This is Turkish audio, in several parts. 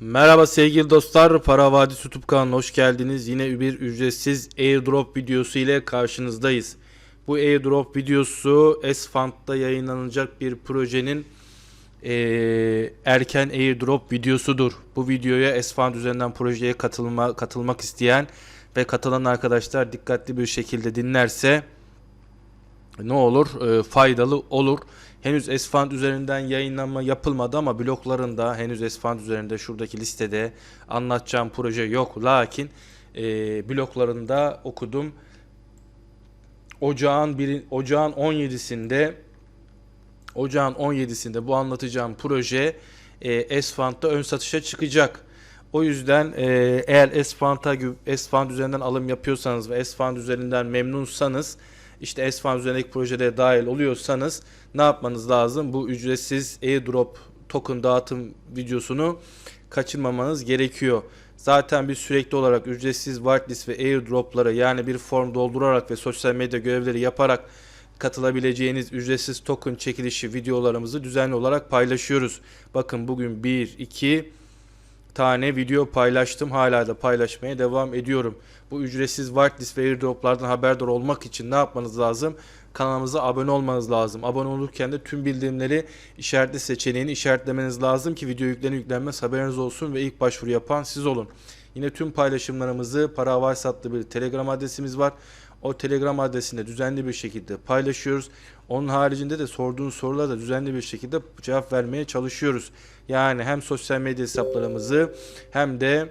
Merhaba sevgili dostlar, Para Vadisi YouTube kanalına hoş geldiniz. Yine bir ücretsiz airdrop videosu ile karşınızdayız. Bu airdrop videosu Esfant'ta yayınlanacak bir projenin eee, erken airdrop videosudur. Bu videoya Esfant üzerinden projeye katılma, katılmak isteyen ve katılan arkadaşlar dikkatli bir şekilde dinlerse ne olur? E, faydalı olur. Henüz Esfand üzerinden yayınlanma yapılmadı ama bloklarında henüz Esfand üzerinde şuradaki listede anlatacağım proje yok. Lakin e, bloklarında okudum. Ocağın bir, Ocağın 17'sinde Ocağın 17'sinde bu anlatacağım proje e, Esfand'da ön satışa çıkacak. O yüzden e, eğer Esfand'a Esfand üzerinden alım yapıyorsanız ve Esfand üzerinden memnunsanız işte Esfand üzerindeki projelere dahil oluyorsanız ne yapmanız lazım? Bu ücretsiz airdrop token dağıtım videosunu kaçırmamanız gerekiyor. Zaten biz sürekli olarak ücretsiz whitelist ve airdropları yani bir form doldurarak ve sosyal medya görevleri yaparak katılabileceğiniz ücretsiz token çekilişi videolarımızı düzenli olarak paylaşıyoruz. Bakın bugün 1, 2 tane video paylaştım. Hala da paylaşmaya devam ediyorum. Bu ücretsiz whitelist ve airdroplardan haberdar olmak için ne yapmanız lazım? Kanalımıza abone olmanız lazım. Abone olurken de tüm bildirimleri işaretli seçeneğini işaretlemeniz lazım ki video yüklenir yüklenmez haberiniz olsun ve ilk başvuru yapan siz olun. Yine tüm paylaşımlarımızı Para Havaysa adlı bir Telegram adresimiz var. O Telegram adresinde düzenli bir şekilde paylaşıyoruz. Onun haricinde de sorduğunuz sorulara da düzenli bir şekilde cevap vermeye çalışıyoruz. Yani hem sosyal medya hesaplarımızı hem de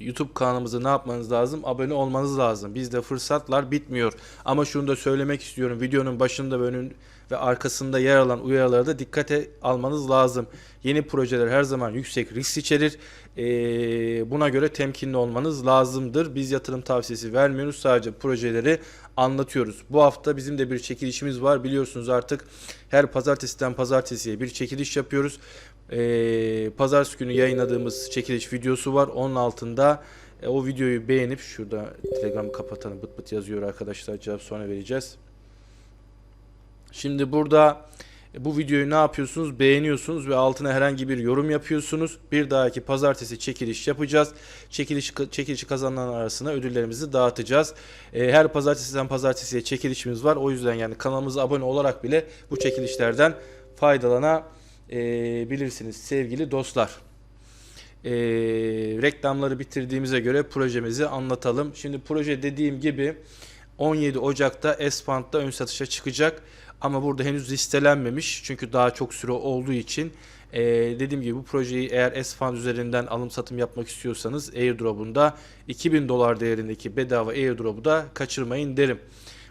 YouTube kanalımızı ne yapmanız lazım? Abone olmanız lazım. Bizde fırsatlar bitmiyor. Ama şunu da söylemek istiyorum. Videonun başında ve önün ve arkasında yer alan uyarılara da dikkate almanız lazım. Yeni projeler her zaman yüksek risk içerir. Ee, buna göre temkinli olmanız lazımdır. Biz yatırım tavsiyesi vermiyoruz. Sadece projeleri anlatıyoruz. Bu hafta bizim de bir çekilişimiz var. Biliyorsunuz artık her pazartesiden pazartesiye bir çekiliş yapıyoruz. Ee, pazartesi günü yayınladığımız çekiliş videosu var. Onun altında e, o videoyu beğenip şurada Telegram kapatanı bıt bıt yazıyor arkadaşlar. Cevap sonra vereceğiz. Şimdi burada e, bu videoyu ne yapıyorsunuz? Beğeniyorsunuz ve altına herhangi bir yorum yapıyorsunuz. Bir dahaki pazartesi çekiliş yapacağız. Çekiliş çekilişi kazananlar arasına ödüllerimizi dağıtacağız. E, her pazartesiden pazartesiye çekilişimiz var. O yüzden yani kanalımıza abone olarak bile bu çekilişlerden faydalanabilirsiniz sevgili dostlar. E, reklamları bitirdiğimize göre projemizi anlatalım. Şimdi proje dediğim gibi 17 Ocak'ta Espant'ta ön satışa çıkacak. Ama burada henüz listelenmemiş. Çünkü daha çok süre olduğu için e, dediğim gibi bu projeyi eğer Esfand üzerinden alım satım yapmak istiyorsanız airdrop'unda 2000 dolar değerindeki bedava airdrop'u da kaçırmayın derim.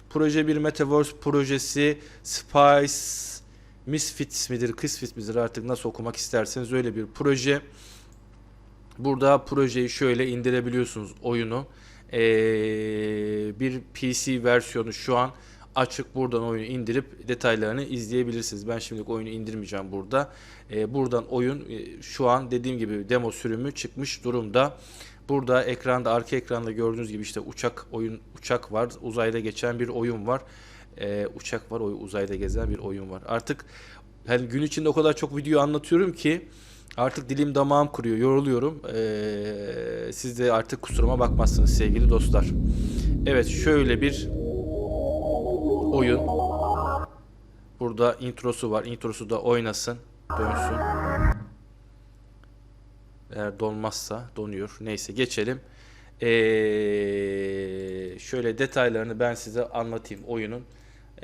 Proje bir Metaverse projesi Spice Misfits midir, Kısfit midir artık nasıl okumak isterseniz öyle bir proje. Burada projeyi şöyle indirebiliyorsunuz oyunu. Ee, bir PC versiyonu şu an açık. Buradan oyunu indirip detaylarını izleyebilirsiniz. Ben şimdilik oyunu indirmeyeceğim burada. Ee, buradan oyun e, şu an dediğim gibi demo sürümü çıkmış durumda. Burada ekranda arka ekranda gördüğünüz gibi işte uçak oyun uçak var. Uzayda geçen bir oyun var. Ee, uçak var, o uzayda gezen bir oyun var. Artık hani gün içinde o kadar çok video anlatıyorum ki Artık dilim damağım kuruyor, yoruluyorum. Ee, siz de artık kusuruma bakmazsınız sevgili dostlar. Evet şöyle bir oyun. Burada introsu var. Introsu da oynasın, dönsün. Eğer donmazsa donuyor. Neyse geçelim. Ee, şöyle detaylarını ben size anlatayım oyunun.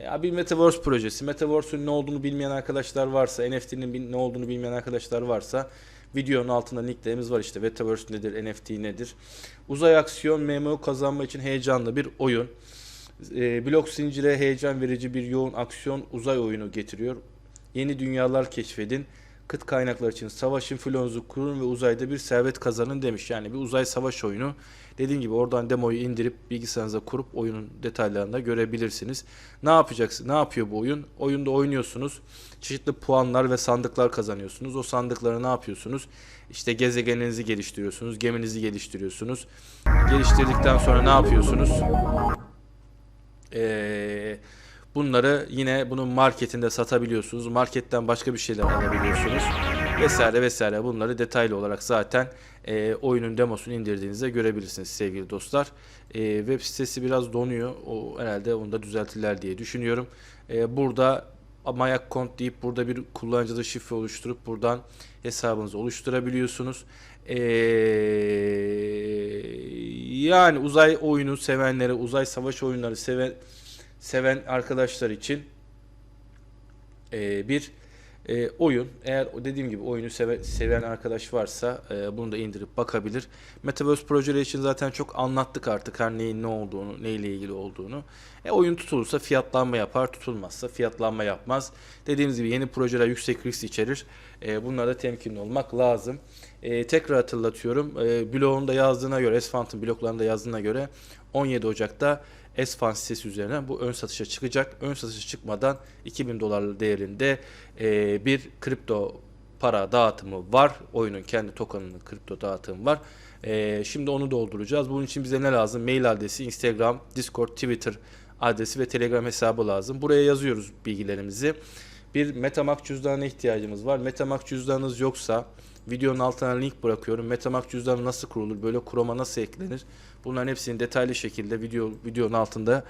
Ya bir Metaverse projesi. Metaverse'ün ne olduğunu bilmeyen arkadaşlar varsa, NFT'nin ne olduğunu bilmeyen arkadaşlar varsa videonun altında linklerimiz var işte. Metaverse nedir, NFT nedir? Uzay aksiyon MMO kazanma için heyecanlı bir oyun. Ee, blok zincire heyecan verici bir yoğun aksiyon uzay oyunu getiriyor. Yeni dünyalar keşfedin. Kıt kaynaklar için savaşın, filonuzu kurun ve uzayda bir servet kazanın demiş. Yani bir uzay savaş oyunu. Dediğim gibi oradan demoyu indirip bilgisayarınıza kurup oyunun detaylarını da görebilirsiniz. Ne yapacaksın? Ne yapıyor bu oyun? Oyunda oynuyorsunuz. Çeşitli puanlar ve sandıklar kazanıyorsunuz. O sandıkları ne yapıyorsunuz? İşte gezegeninizi geliştiriyorsunuz, geminizi geliştiriyorsunuz. Geliştirdikten sonra ne yapıyorsunuz? Ee, bunları yine bunun marketinde satabiliyorsunuz. Marketten başka bir şeyler alabiliyorsunuz. vesaire vesaire bunları detaylı olarak zaten e, oyunun demosunu indirdiğinizde görebilirsiniz sevgili dostlar. E, web sitesi biraz donuyor. O herhalde onu da düzeltirler diye düşünüyorum. E, burada Mayak kont deyip burada bir kullanıcıda şifre oluşturup buradan hesabınızı oluşturabiliyorsunuz. Ee, yani uzay oyunu sevenlere, uzay savaş oyunları seven seven arkadaşlar için e, bir e, oyun. Eğer dediğim gibi oyunu seve, seven arkadaş varsa e, bunu da indirip bakabilir. Metaverse projeleri için zaten çok anlattık artık her neyin ne olduğunu, neyle ilgili olduğunu. E, oyun tutulursa fiyatlanma yapar, tutulmazsa fiyatlanma yapmaz. Dediğimiz gibi yeni projeler yüksek risk içerir. E, bunlara temkinli olmak lazım. E, tekrar hatırlatıyorum. E, bloğunda yazdığına göre, Esfant'ın bloklarında yazdığına göre 17 Ocak'ta Esfan sitesi üzerinden bu ön satışa çıkacak. Ön satışa çıkmadan 2000 dolar değerinde e, bir kripto para dağıtımı var. Oyunun kendi tokenının kripto dağıtımı var. E, şimdi onu dolduracağız. Bunun için bize ne lazım? Mail adresi, Instagram, Discord, Twitter adresi ve Telegram hesabı lazım. Buraya yazıyoruz bilgilerimizi. Bir Metamask cüzdanına ihtiyacımız var. Metamask cüzdanınız yoksa videonun altına link bırakıyorum. Metamask cüzdanı nasıl kurulur? Böyle Chrome'a nasıl eklenir? Bunların hepsini detaylı şekilde video videonun altında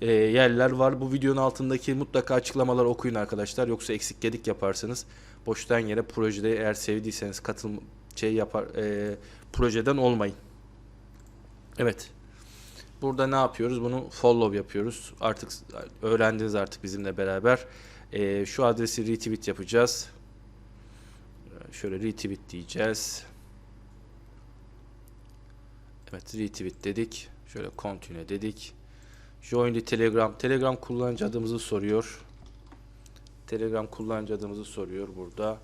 e, yerler var. Bu videonun altındaki mutlaka açıklamaları okuyun arkadaşlar. Yoksa eksik gedik yaparsınız. Boştan yere projede eğer sevdiyseniz katıl şey yapar e, projeden olmayın. Evet. Burada ne yapıyoruz? Bunu follow yapıyoruz. Artık öğrendiniz artık bizimle beraber. E, şu adresi retweet yapacağız. Şöyle retweet diyeceğiz. Evet retweet dedik. Şöyle continue dedik. Join the Telegram. Telegram kullanıcı adımızı soruyor. Telegram kullanıcı adımızı soruyor burada.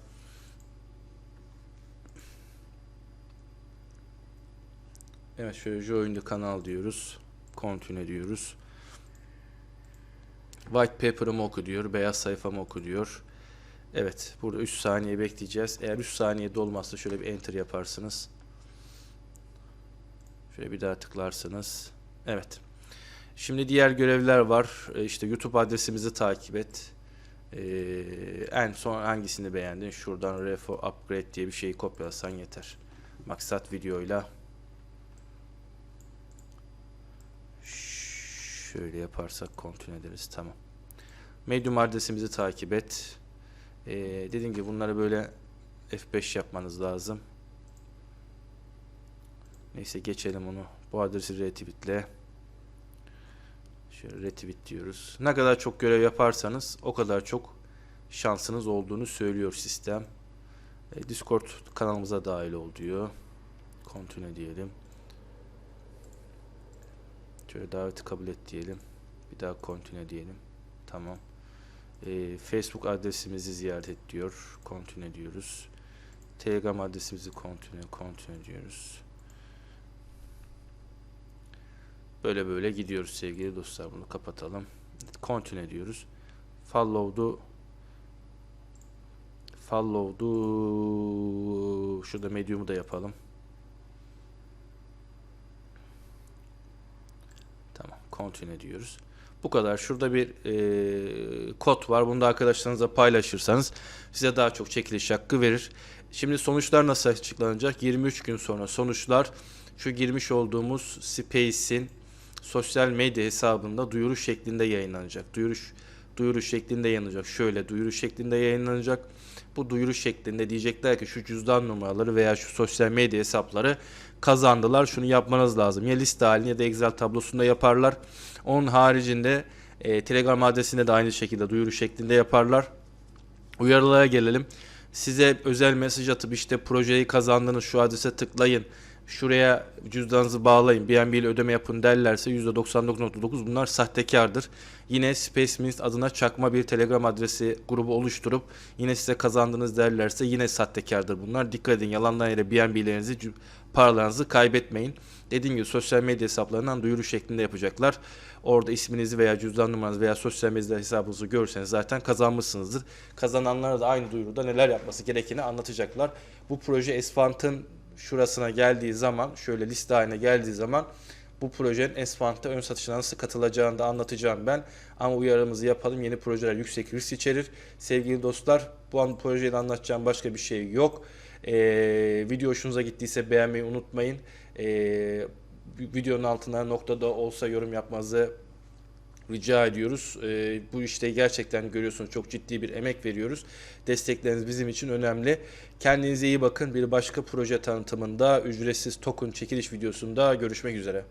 Evet şöyle join the kanal diyoruz. Continue diyoruz. White paper'ımı oku diyor. Beyaz sayfamı oku diyor. Evet burada 3 saniye bekleyeceğiz. Eğer 3 saniye dolmazsa şöyle bir enter yaparsınız. Şöyle bir daha tıklarsınız. Evet. Şimdi diğer görevler var. E, İşte YouTube adresimizi takip et. Ee, en son hangisini beğendin? Şuradan refo upgrade diye bir şeyi kopyalasan yeter. Maksat videoyla şöyle yaparsak kontrol ederiz. Tamam. Medium adresimizi takip et. Ee, dediğim gibi bunları böyle F5 yapmanız lazım. Neyse geçelim onu. Bu adresi retweetle. Şöyle retweet diyoruz. Ne kadar çok görev yaparsanız o kadar çok şansınız olduğunu söylüyor sistem. E, Discord kanalımıza dahil ol diyor. Continue diyelim. Şöyle daveti kabul et diyelim. Bir daha continue diyelim. Tamam. E, Facebook adresimizi ziyaret et diyor. Continue diyoruz. Telegram adresimizi continue, continue diyoruz. Böyle böyle gidiyoruz sevgili dostlar. Bunu kapatalım. Continue diyoruz. Follow'du Follow'du şurada medium'u da yapalım. Tamam. Continue diyoruz. Bu kadar. Şurada bir e, kod var. Bunu da arkadaşlarınızla paylaşırsanız size daha çok çekiliş hakkı verir. Şimdi sonuçlar nasıl açıklanacak? 23 gün sonra sonuçlar şu girmiş olduğumuz Space'in sosyal medya hesabında duyuru şeklinde yayınlanacak. Duyuru duyuru şeklinde yayınlanacak. Şöyle duyuru şeklinde yayınlanacak. Bu duyuru şeklinde diyecekler ki şu cüzdan numaraları veya şu sosyal medya hesapları kazandılar. Şunu yapmanız lazım. Ya liste halinde ya da Excel tablosunda yaparlar. Onun haricinde e, Telegram adresinde de aynı şekilde duyuru şeklinde yaparlar. Uyarılara gelelim. Size özel mesaj atıp işte projeyi kazandınız şu adrese tıklayın şuraya cüzdanınızı bağlayın, BNB ile ödeme yapın derlerse %99.9 bunlar sahtekardır. Yine Space Mint adına çakma bir Telegram adresi grubu oluşturup yine size kazandınız derlerse yine sahtekardır bunlar. Dikkat edin yalandan yere BNB'lerinizi paralarınızı kaybetmeyin. Dediğim gibi sosyal medya hesaplarından duyuru şeklinde yapacaklar. Orada isminizi veya cüzdan numaranızı veya sosyal medya hesabınızı görürseniz zaten kazanmışsınızdır. Kazananlara da aynı duyuruda neler yapması gerektiğini anlatacaklar. Bu proje Esfant'ın şurasına geldiği zaman şöyle liste haline geldiği zaman bu projenin Esfant'ta ön satışına nasıl katılacağını da anlatacağım ben. Ama uyarımızı yapalım. Yeni projeler yüksek risk içerir. Sevgili dostlar bu an projede anlatacağım başka bir şey yok. Ee, video hoşunuza gittiyse beğenmeyi unutmayın. Ee, videonun altına noktada olsa yorum yapmanızı rica ediyoruz. Ee, bu işte gerçekten görüyorsunuz çok ciddi bir emek veriyoruz. Destekleriniz bizim için önemli. Kendinize iyi bakın. Bir başka proje tanıtımında ücretsiz token çekiliş videosunda görüşmek üzere.